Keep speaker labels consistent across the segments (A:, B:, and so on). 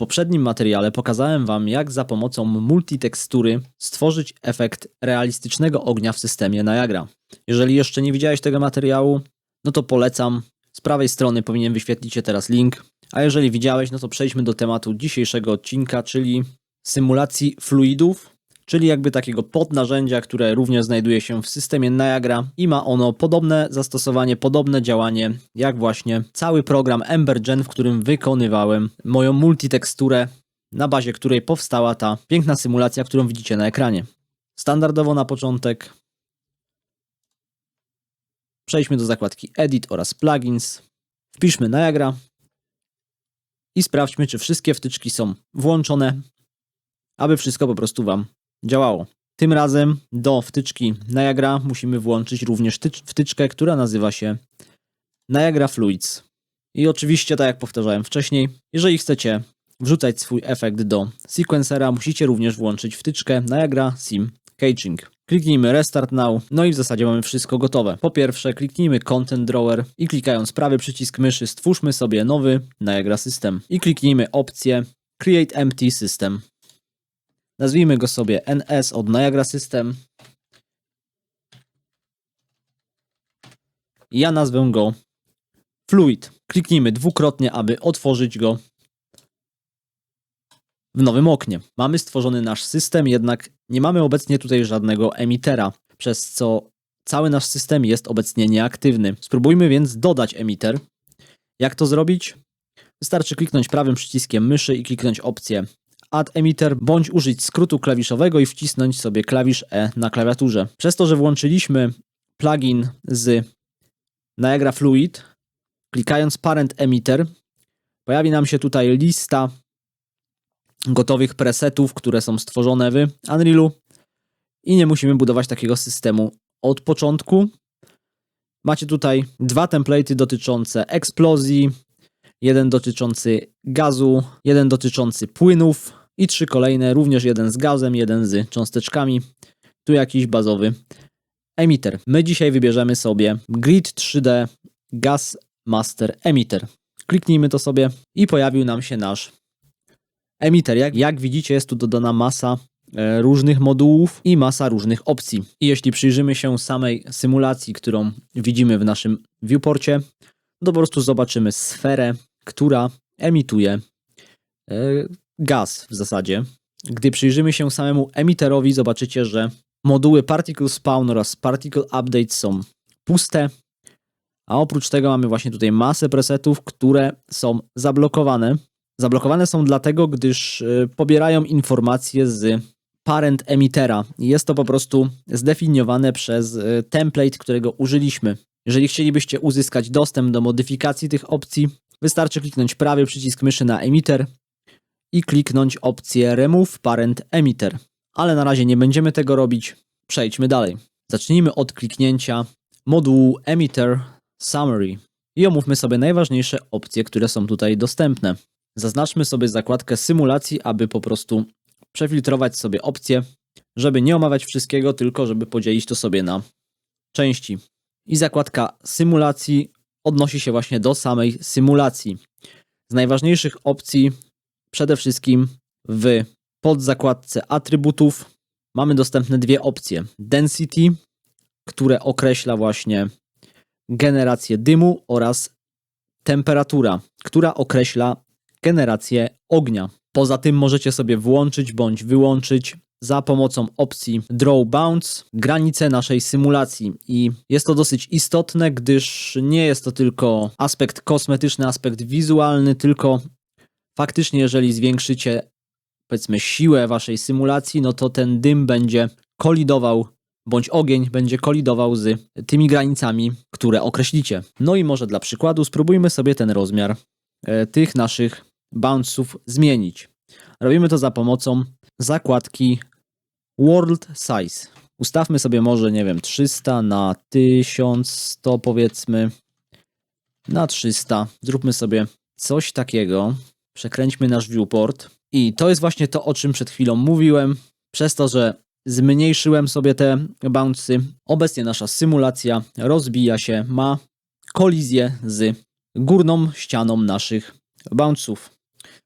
A: poprzednim materiale pokazałem Wam, jak za pomocą multitekstury stworzyć efekt realistycznego ognia w systemie Niagara. Jeżeli jeszcze nie widziałeś tego materiału, no to polecam. Z prawej strony powinien wyświetlić się teraz link. A jeżeli widziałeś, no to przejdźmy do tematu dzisiejszego odcinka, czyli symulacji fluidów, czyli jakby takiego podnarzędzia, które również znajduje się w systemie Niagara i ma ono podobne zastosowanie, podobne działanie jak właśnie cały program EmberGen, w którym wykonywałem moją multiteksturę, na bazie której powstała ta piękna symulacja, którą widzicie na ekranie. Standardowo na początek przejdźmy do zakładki Edit oraz Plugins, wpiszmy Niagara i sprawdźmy, czy wszystkie wtyczki są włączone, aby wszystko po prostu Wam działało. Tym razem do wtyczki Niagara musimy włączyć również tycz- wtyczkę, która nazywa się Niagara Fluids. I oczywiście, tak jak powtarzałem wcześniej, jeżeli chcecie wrzucać swój efekt do sequencera, musicie również włączyć wtyczkę Niagara Sim Caching. Kliknijmy Restart Now, no i w zasadzie mamy wszystko gotowe. Po pierwsze, kliknijmy Content Drawer i klikając prawy przycisk myszy stwórzmy sobie nowy Niagara System. I kliknijmy opcję Create Empty System. Nazwijmy go sobie NS od Niagara System. Ja nazwę go Fluid. Kliknijmy dwukrotnie, aby otworzyć go w nowym oknie. Mamy stworzony nasz system, jednak nie mamy obecnie tutaj żadnego emitera, przez co cały nasz system jest obecnie nieaktywny. Spróbujmy więc dodać emiter. Jak to zrobić? Wystarczy kliknąć prawym przyciskiem myszy i kliknąć opcję Add Emitter, bądź użyć skrótu klawiszowego i wcisnąć sobie klawisz E na klawiaturze. Przez to, że włączyliśmy plugin z Niagara Fluid, klikając Parent Emitter, pojawi nam się tutaj lista gotowych presetów, które są stworzone w Unrealu i nie musimy budować takiego systemu od początku. Macie tutaj dwa template'y dotyczące eksplozji, jeden dotyczący gazu, jeden dotyczący płynów i trzy kolejne, również jeden z gazem, jeden z cząsteczkami. Tu jakiś bazowy emitter. My dzisiaj wybierzemy sobie Grid 3D Gas Master Emitter. Kliknijmy to sobie i pojawił nam się nasz emitter. Jak, jak widzicie, jest tu dodana masa e, różnych modułów i masa różnych opcji. I jeśli przyjrzymy się samej symulacji, którą widzimy w naszym viewporcie, to po prostu zobaczymy sferę, która emituje e, gaz w zasadzie. Gdy przyjrzymy się samemu emiterowi, zobaczycie, że moduły Particle Spawn oraz Particle Update są puste, a oprócz tego mamy właśnie tutaj masę presetów, które są zablokowane. Zablokowane są dlatego, gdyż y, pobierają informacje z parent emitera. Jest to po prostu zdefiniowane przez y, template, którego użyliśmy. Jeżeli chcielibyście uzyskać dostęp do modyfikacji tych opcji, wystarczy kliknąć prawy przycisk myszy na emitter i kliknąć opcję Remove Parent Emitter. Ale na razie nie będziemy tego robić. Przejdźmy dalej. Zacznijmy od kliknięcia modułu Emitter Summary i omówmy sobie najważniejsze opcje, które są tutaj dostępne. Zaznaczmy sobie zakładkę symulacji, aby po prostu przefiltrować sobie opcje, żeby nie omawiać wszystkiego, tylko żeby podzielić to sobie na części. I zakładka symulacji odnosi się właśnie do samej symulacji. Z najważniejszych opcji przede wszystkim w podzakładce atrybutów mamy dostępne dwie opcje. Density, które określa właśnie generację dymu oraz temperatura, która określa generację ognia. Poza tym możecie sobie włączyć bądź wyłączyć za pomocą opcji Draw Bounds granice naszej symulacji. I jest to dosyć istotne, gdyż nie jest to tylko aspekt kosmetyczny, aspekt wizualny, tylko faktycznie, jeżeli zwiększycie powiedzmy siłę waszej symulacji, no to ten dym będzie kolidował bądź ogień będzie kolidował z tymi granicami, które określicie. No i może dla przykładu spróbujmy sobie ten rozmiar e, tych naszych bounce'ów zmienić. Robimy to za pomocą zakładki World Size. Ustawmy sobie może, nie wiem, 300 na 1100 powiedzmy, na 300. Zróbmy sobie coś takiego. Przekręćmy nasz viewport. I to jest właśnie to, o czym przed chwilą mówiłem. Przez to, że zmniejszyłem sobie te bouncy, obecnie nasza symulacja rozbija się, ma kolizję z górną ścianą naszych bounce'ów.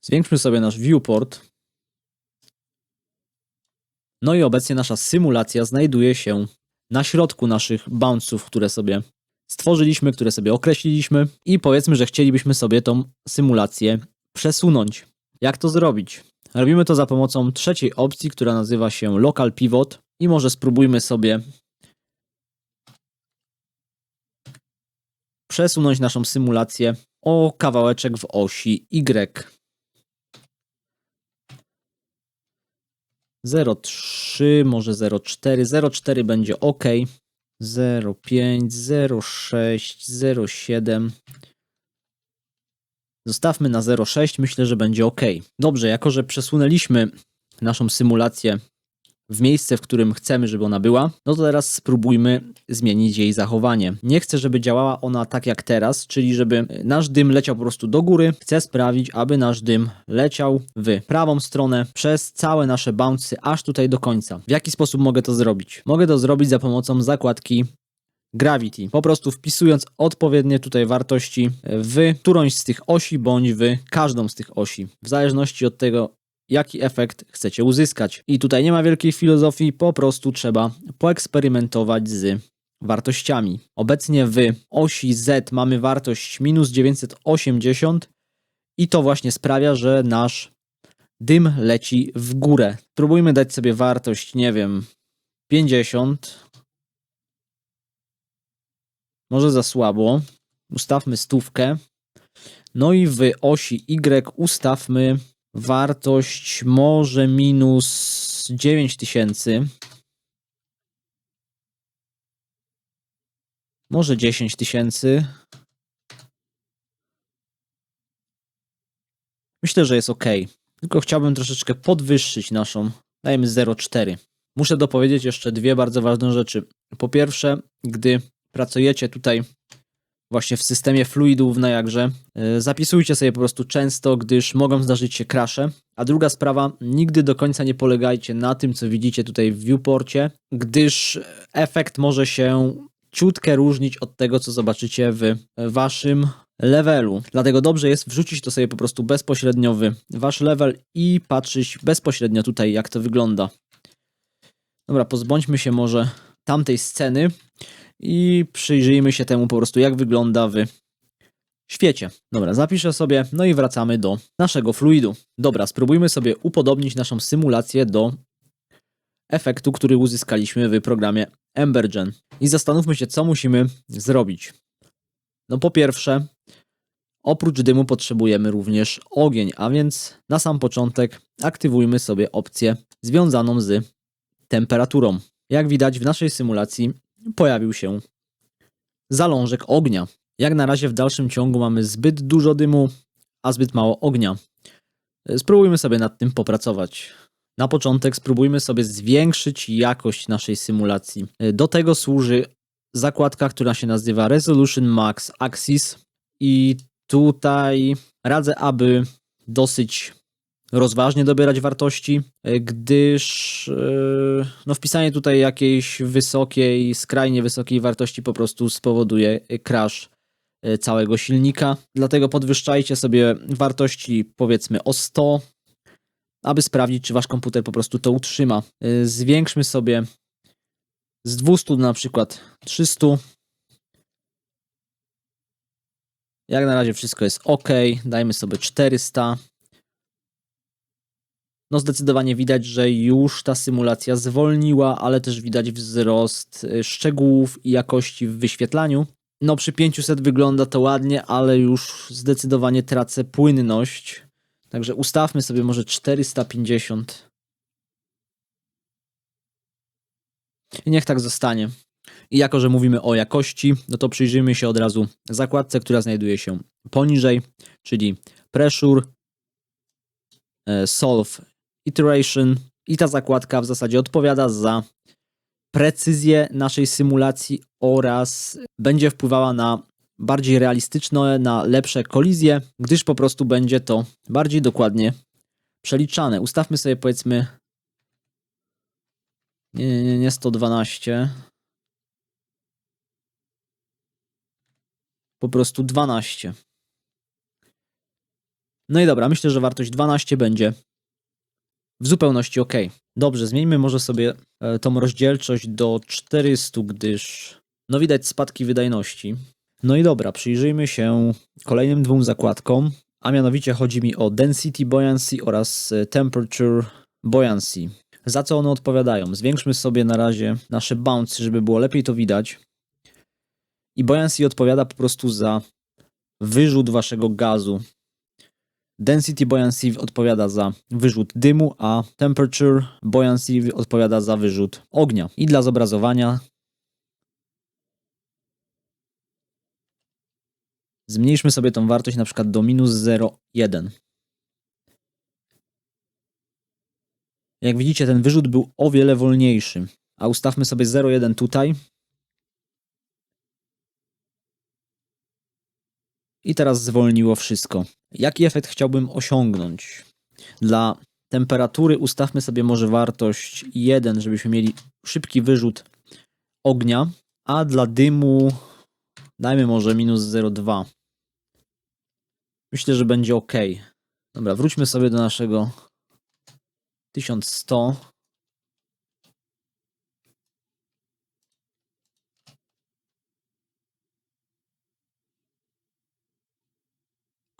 A: Zwiększmy sobie nasz viewport. No i obecnie nasza symulacja znajduje się na środku naszych bounce'ów, które sobie stworzyliśmy, które sobie określiliśmy i powiedzmy, że chcielibyśmy sobie tą symulację przesunąć. Jak to zrobić? Robimy to za pomocą trzeciej opcji, która nazywa się Local Pivot i może spróbujmy sobie przesunąć naszą symulację o kawałeczek w osi Y. 0,3, może 0,4, 0,4 będzie ok. 0,5, 0,6, 0,7. Zostawmy na 0,6, myślę, że będzie ok. Dobrze, jako że przesunęliśmy naszą symulację w miejsce, w którym chcemy, żeby ona była, no to teraz spróbujmy zmienić jej zachowanie. Nie chcę, żeby działała ona tak jak teraz, czyli żeby nasz dym leciał po prostu do góry. Chcę sprawić, aby nasz dym leciał w prawą stronę przez całe nasze bouncy, aż tutaj do końca. W jaki sposób mogę to zrobić? Mogę to zrobić za pomocą zakładki Gravity. Po prostu wpisując odpowiednie tutaj wartości w którąś z tych osi, bądź w każdą z tych osi. W zależności od tego, jaki efekt chcecie uzyskać. I tutaj nie ma wielkiej filozofii, po prostu trzeba poeksperymentować z wartościami. Obecnie w osi Z mamy wartość minus 980 i to właśnie sprawia, że nasz dym leci w górę. Spróbujmy dać sobie wartość, nie wiem, 50. Może za słabo. Ustawmy stówkę. No i w osi Y ustawmy wartość może minus 9000. Może 10 tysięcy. Myślę, że jest ok. Tylko chciałbym troszeczkę podwyższyć naszą. Dajmy 0,4. Muszę dopowiedzieć jeszcze dwie bardzo ważne rzeczy. Po pierwsze, gdy pracujecie tutaj właśnie w systemie fluidów na jakże. E, zapisujcie sobie po prostu często, gdyż mogą zdarzyć się krasze. A druga sprawa, nigdy do końca nie polegajcie na tym, co widzicie tutaj w viewporcie, gdyż efekt może się ciutkę różnić od tego, co zobaczycie w waszym levelu. Dlatego dobrze jest wrzucić to sobie po prostu bezpośrednio w wasz level i patrzeć bezpośrednio tutaj, jak to wygląda. Dobra, pozbądźmy się może tamtej sceny i przyjrzyjmy się temu po prostu, jak wygląda w świecie. Dobra, zapiszę sobie, no i wracamy do naszego fluidu. Dobra, spróbujmy sobie upodobnić naszą symulację do efektu, który uzyskaliśmy w programie Embergen. I zastanówmy się, co musimy zrobić. No po pierwsze, oprócz dymu potrzebujemy również ogień, a więc na sam początek aktywujmy sobie opcję związaną z temperaturą. Jak widać w naszej symulacji pojawił się zalążek ognia. Jak na razie w dalszym ciągu mamy zbyt dużo dymu, a zbyt mało ognia. Spróbujmy sobie nad tym popracować. Na początek spróbujmy sobie zwiększyć jakość naszej symulacji. Do tego służy zakładka, która się nazywa Resolution Max Axis i tutaj radzę, aby dosyć rozważnie dobierać wartości, e, gdyż e, no, wpisanie tutaj jakiejś wysokiej, skrajnie wysokiej wartości po prostu spowoduje crash e, całego silnika. Dlatego podwyższajcie sobie wartości powiedzmy o 100, aby sprawdzić, czy wasz komputer po prostu to utrzyma. Zwiększmy sobie z 200 do na przykład 300. Jak na razie wszystko jest ok. Dajmy sobie 400 no zdecydowanie widać, że już ta symulacja zwolniła, ale też widać wzrost y, szczegółów i jakości w wyświetlaniu. No przy 500 wygląda to ładnie, ale już zdecydowanie tracę płynność. Także ustawmy sobie może 450. I niech tak zostanie. I jako, że mówimy o jakości, no to przyjrzyjmy się od razu zakładce, która znajduje się poniżej, czyli Pressure, e, Solve iteration i ta zakładka w zasadzie odpowiada za precyzję naszej symulacji oraz będzie wpływała na bardziej realistyczne, na lepsze kolizje, gdyż po prostu będzie to bardziej dokładnie przeliczane. Ustawmy sobie powiedzmy nie, nie, nie 112 po prostu 12 No i dobra, myślę, że wartość 12 będzie w zupełności ok. Dobrze, zmieńmy może sobie e, tą rozdzielczość do 400, gdyż no widać spadki wydajności. No i dobra, przyjrzyjmy się kolejnym dwóm zakładkom, a mianowicie chodzi mi o Density Buoyancy oraz e, Temperature Buoyancy. Za co one odpowiadają? Zwiększmy sobie na razie nasze bounce, żeby było lepiej to widać. I Buoyancy odpowiada po prostu za wyrzut waszego gazu. Density Buoyancy odpowiada za wyrzut dymu, a Temperature Buoyancy odpowiada za wyrzut ognia. I dla zobrazowania zmniejszmy sobie tą wartość na przykład do minus 0,1. Jak widzicie, ten wyrzut był o wiele wolniejszy. A ustawmy sobie 0,1 tutaj. I teraz zwolniło wszystko. Jaki efekt chciałbym osiągnąć? Dla temperatury ustawmy sobie może wartość 1, żebyśmy mieli szybki wyrzut ognia, a dla dymu dajmy może minus 0,2. Myślę, że będzie ok. Dobra, wróćmy sobie do naszego 1100.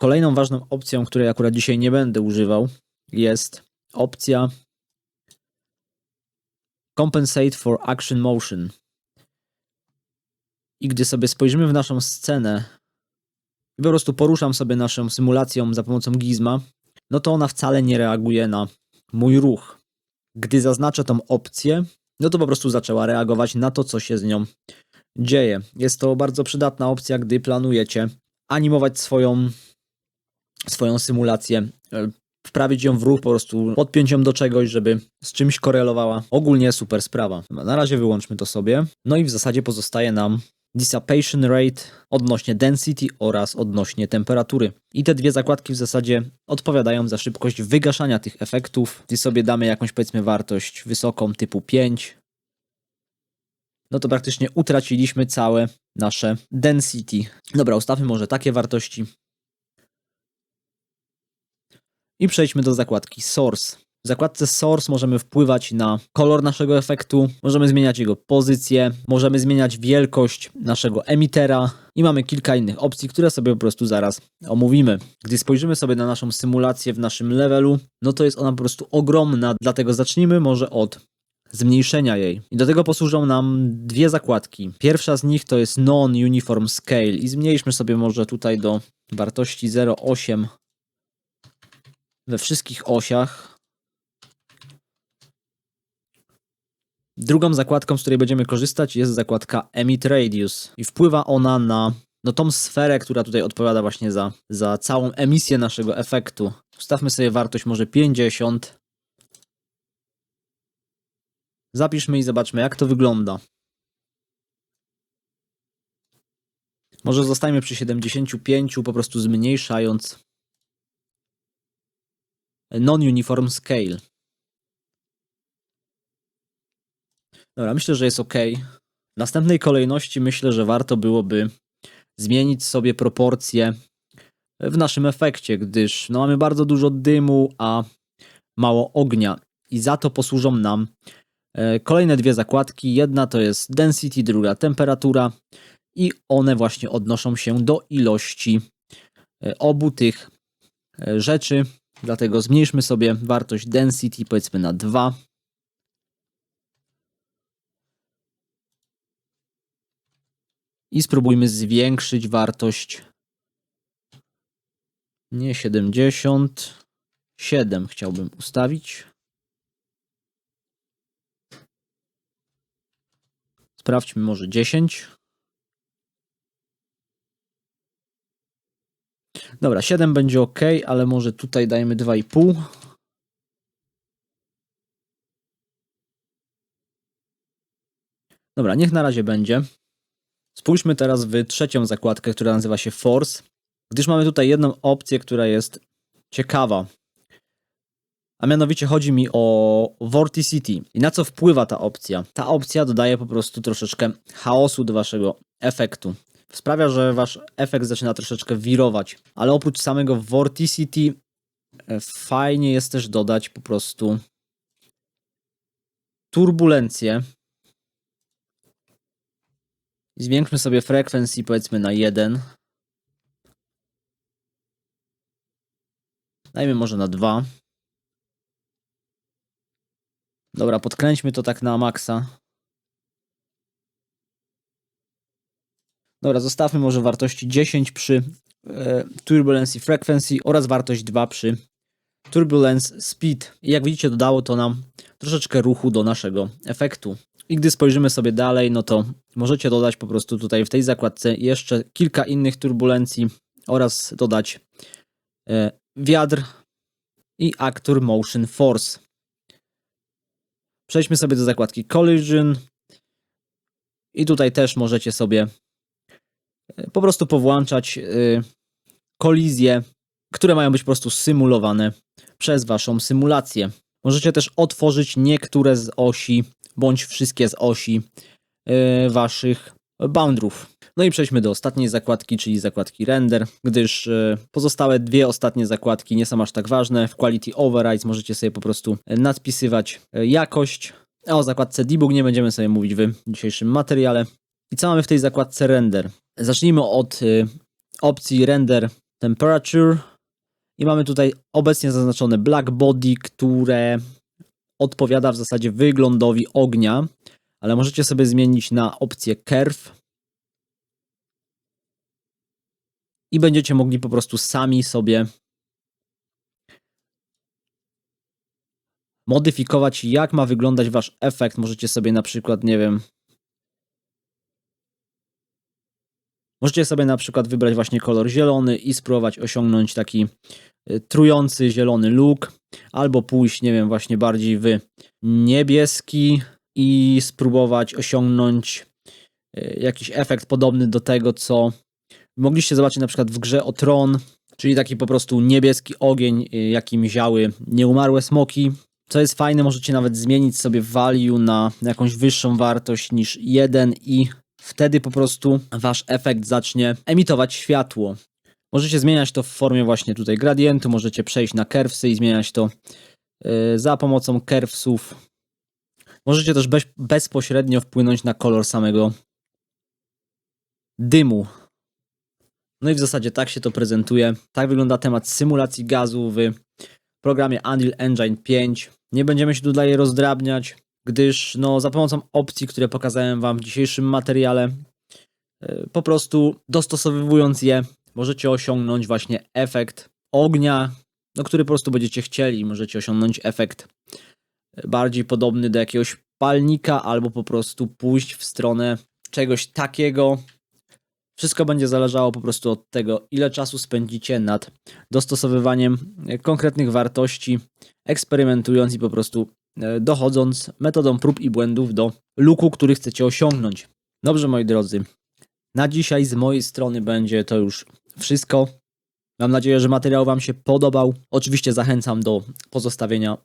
A: Kolejną ważną opcją, której akurat dzisiaj nie będę używał, jest opcja Compensate for Action Motion. I gdy sobie spojrzymy w naszą scenę i po prostu poruszam sobie naszą symulacją za pomocą gizma, no to ona wcale nie reaguje na mój ruch. Gdy zaznaczę tą opcję, no to po prostu zaczęła reagować na to, co się z nią dzieje. Jest to bardzo przydatna opcja, gdy planujecie animować swoją, swoją symulację, e, wprawić ją w ruch, po prostu podpiąć ją do czegoś, żeby z czymś korelowała. Ogólnie super sprawa. Na razie wyłączmy to sobie. No i w zasadzie pozostaje nam dissipation rate odnośnie density oraz odnośnie temperatury. I te dwie zakładki w zasadzie odpowiadają za szybkość wygaszania tych efektów. Gdy sobie damy jakąś powiedzmy wartość wysoką typu 5, no to praktycznie utraciliśmy całe nasze density. Dobra, ustawmy może takie wartości. I przejdźmy do zakładki source. W zakładce Source możemy wpływać na kolor naszego efektu, możemy zmieniać jego pozycję, możemy zmieniać wielkość naszego emitera i mamy kilka innych opcji, które sobie po prostu zaraz omówimy. Gdy spojrzymy sobie na naszą symulację w naszym levelu, no to jest ona po prostu ogromna, dlatego zacznijmy może od zmniejszenia jej. I do tego posłużą nam dwie zakładki. Pierwsza z nich to jest Non-Uniform Scale i zmniejszmy sobie może tutaj do wartości 0,8 we wszystkich osiach. Drugą zakładką, z której będziemy korzystać jest zakładka Emit Radius i wpływa ona na no, tą sferę, która tutaj odpowiada właśnie za, za całą emisję naszego efektu. Ustawmy sobie wartość może 50. Zapiszmy i zobaczmy jak to wygląda. Może zostajmy przy 75, po prostu zmniejszając non-uniform scale. Dobra, myślę, że jest ok. W następnej kolejności myślę, że warto byłoby zmienić sobie proporcje w naszym efekcie, gdyż no, mamy bardzo dużo dymu, a mało ognia. I za to posłużą nam e, kolejne dwie zakładki. Jedna to jest density, druga temperatura i one właśnie odnoszą się do ilości e, obu tych e, rzeczy. Dlatego zmniejszmy sobie wartość density powiedzmy na 2 i spróbujmy zwiększyć wartość. Nie 70, 7 chciałbym ustawić. Sprawdźmy może 10. Dobra, 7 będzie ok, ale może tutaj dajmy 2,5. Dobra, niech na razie będzie. Spójrzmy teraz w trzecią zakładkę, która nazywa się Force, gdyż mamy tutaj jedną opcję, która jest ciekawa. A mianowicie chodzi mi o Vorticity. I na co wpływa ta opcja? Ta opcja dodaje po prostu troszeczkę chaosu do waszego efektu. Sprawia, że wasz efekt zaczyna troszeczkę wirować. Ale oprócz samego Vorticity e, fajnie jest też dodać po prostu turbulencję. Zwiększmy sobie frequency powiedzmy na 1. Dajmy może na 2. Dobra, podkręćmy to tak na maksa. Dobra, zostawmy może wartości 10 przy e, Turbulence Frequency oraz wartość 2 przy Turbulence Speed. I jak widzicie, dodało to nam troszeczkę ruchu do naszego efektu. I gdy spojrzymy sobie dalej, no to możecie dodać po prostu tutaj w tej zakładce jeszcze kilka innych turbulencji oraz dodać e, wiatr i Actor Motion Force. Przejdźmy sobie do zakładki Collision i tutaj też możecie sobie po prostu powłączać e, kolizje, które mają być po prostu symulowane przez waszą symulację. Możecie też otworzyć niektóre z osi, bądź wszystkie z osi e, waszych boundrów. No i przejdźmy do ostatniej zakładki, czyli zakładki render, gdyż e, pozostałe dwie ostatnie zakładki nie są aż tak ważne. W Quality Overrides możecie sobie po prostu nadpisywać e, jakość, a o zakładce debug nie będziemy sobie mówić w dzisiejszym materiale. I co mamy w tej zakładce render? Zacznijmy od e, opcji render temperature i mamy tutaj obecnie zaznaczone black body, które odpowiada w zasadzie wyglądowi ognia, ale możecie sobie zmienić na opcję curve i będziecie mogli po prostu sami sobie modyfikować, jak ma wyglądać wasz efekt. Możecie sobie na przykład, nie wiem, możecie sobie na przykład wybrać właśnie kolor zielony i spróbować osiągnąć taki y, trujący zielony look, albo pójść, nie wiem, właśnie bardziej w niebieski i spróbować osiągnąć y, jakiś efekt podobny do tego, co mogliście zobaczyć na przykład w grze o Tron, czyli taki po prostu niebieski ogień, y, jakim ziały nieumarłe smoki. Co jest fajne, możecie nawet zmienić sobie value na jakąś wyższą wartość niż 1 i wtedy po prostu wasz efekt zacznie emitować światło. Możecie zmieniać to w formie właśnie tutaj gradientu, możecie przejść na curvesy i zmieniać to y, za pomocą curvesów. Możecie też bez, bezpośrednio wpłynąć na kolor samego dymu. No i w zasadzie tak się to prezentuje. Tak wygląda temat symulacji gazu w programie Unreal Engine 5. Nie będziemy się tutaj rozdrabniać, gdyż no, za pomocą opcji, które pokazałem Wam w dzisiejszym materiale, yy, po prostu dostosowując je, możecie osiągnąć właśnie efekt ognia, no, który po prostu będziecie chcieli. Możecie osiągnąć efekt yy, bardziej podobny do jakiegoś palnika, albo po prostu pójść w stronę czegoś takiego, wszystko będzie zależało po prostu od tego, ile czasu spędzicie nad dostosowywaniem konkretnych wartości, eksperymentując i po prostu e, dochodząc metodą prób i błędów do luku, który chcecie osiągnąć. Dobrze, moi drodzy, na dzisiaj z mojej strony będzie to już wszystko. Mam nadzieję, że materiał Wam się podobał. Oczywiście zachęcam do pozostawienia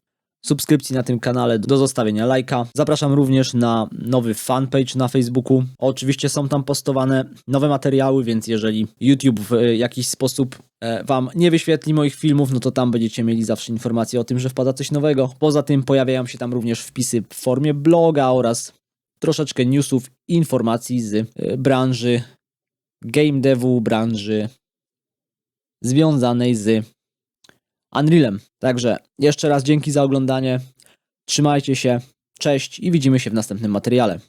A: subskrypcji na tym kanale, do zostawienia lajka. Zapraszam również na nowy fanpage na Facebooku. Oczywiście są tam postowane nowe materiały, więc jeżeli YouTube w jakiś sposób e, Wam nie wyświetli moich filmów, no to tam będziecie mieli zawsze informacje o tym, że wpada coś nowego. Poza tym pojawiają się tam również wpisy w formie bloga oraz troszeczkę newsów, informacji z e, branży game devu, branży związanej z Unrealem. Także jeszcze raz dzięki za oglądanie. Trzymajcie się, cześć i widzimy się w następnym materiale.